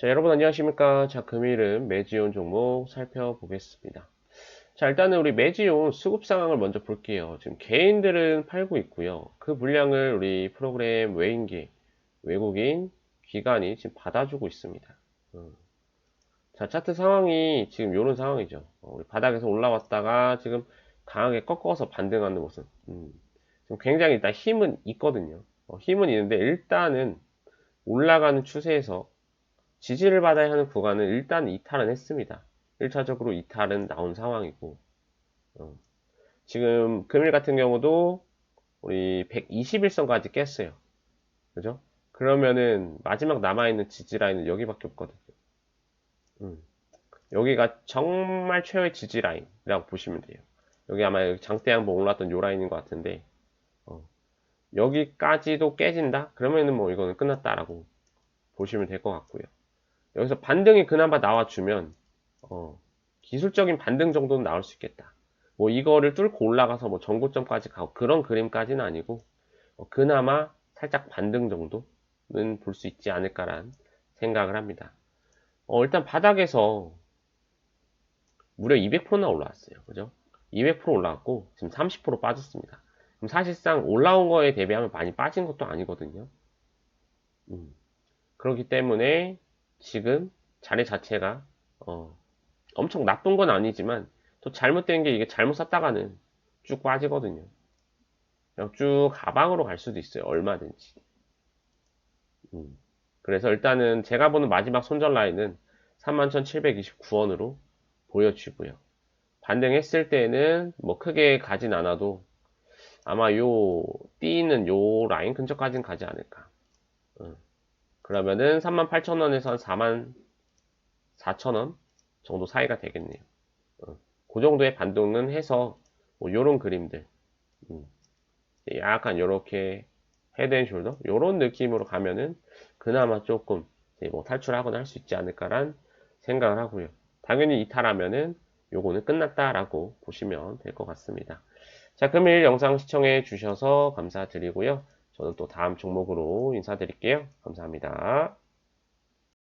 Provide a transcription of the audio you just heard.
자, 여러분 안녕하십니까? 자, 금일은 매지온 종목 살펴보겠습니다. 자, 일단은 우리 매지온 수급 상황을 먼저 볼게요. 지금 개인들은 팔고 있고요. 그 물량을 우리 프로그램 외인기, 외국인, 기관이 지금 받아주고 있습니다. 음. 자, 차트 상황이 지금 이런 상황이죠. 어, 우리 바닥에서 올라왔다가 지금 강하게 꺾어서 반등하는 모습. 음. 지금 굉장히 일단 힘은 있거든요. 어, 힘은 있는데 일단은 올라가는 추세에서 지지를 받아야 하는 구간은 일단 이탈은 했습니다. 1차적으로 이탈은 나온 상황이고 어. 지금 금일 같은 경우도 우리 121선까지 깼어요. 그죠? 그러면은 마지막 남아있는 지지 라인은 여기밖에 없거든요. 음. 여기가 정말 최후의 지지 라인이라고 보시면 돼요. 여기 아마 장대 한번 올랐던 요 라인인 것 같은데 어. 여기까지도 깨진다? 그러면은 뭐 이거는 끝났다라고 보시면 될 것 같고요. 여기서 반등이 그나마 나와주면 어, 기술적인 반등 정도는 나올 수 있겠다. 뭐 이거를 뚫고 올라가서 뭐 전고점까지 가고 그런 그림까지는 아니고 어, 그나마 살짝 반등 정도는 볼 수 있지 않을까란 생각을 합니다. 어, 일단 바닥에서 무려 200%나 올라왔어요. 그죠? 200% 올라왔고 지금 30% 빠졌습니다. 그럼 사실상 올라온 거에 대비하면 많이 빠진 것도 아니거든요. 음. 그렇기 때문에 지금 자리 자체가 어, 엄청 나쁜 건 아니지만 또 잘못된 게 이게 잘못 샀다가는 쭉 빠지거든요. 그냥 쭉 하방으로 갈 수도 있어요. 얼마든지. 음. 그래서 일단은 제가 보는 마지막 손절 라인은 31,729원으로 보여지고요. 반등했을 때는 뭐 크게 가진 않아도 아마 요 띄는 요 라인 근처까지는 가지 않을까. 음. 그러면은 38,000원에서 한 44,000원 정도 사이가 되겠네요. 어, 그 정도의 반등은 해서 뭐 요런 그림들 음, 약간 요렇게 헤드앤숄더 요런 느낌으로 가면은 그나마 조금 뭐 탈출하거나 할 수 있지 않을까란 생각을 하고요. 당연히 이탈하면은 요거는 끝났다라고 보시면 될 것 같습니다. 자, 금일 영상 시청해 주셔서 감사드리고요. 저는 또 다음 종목으로 인사드릴게요. 감사합니다.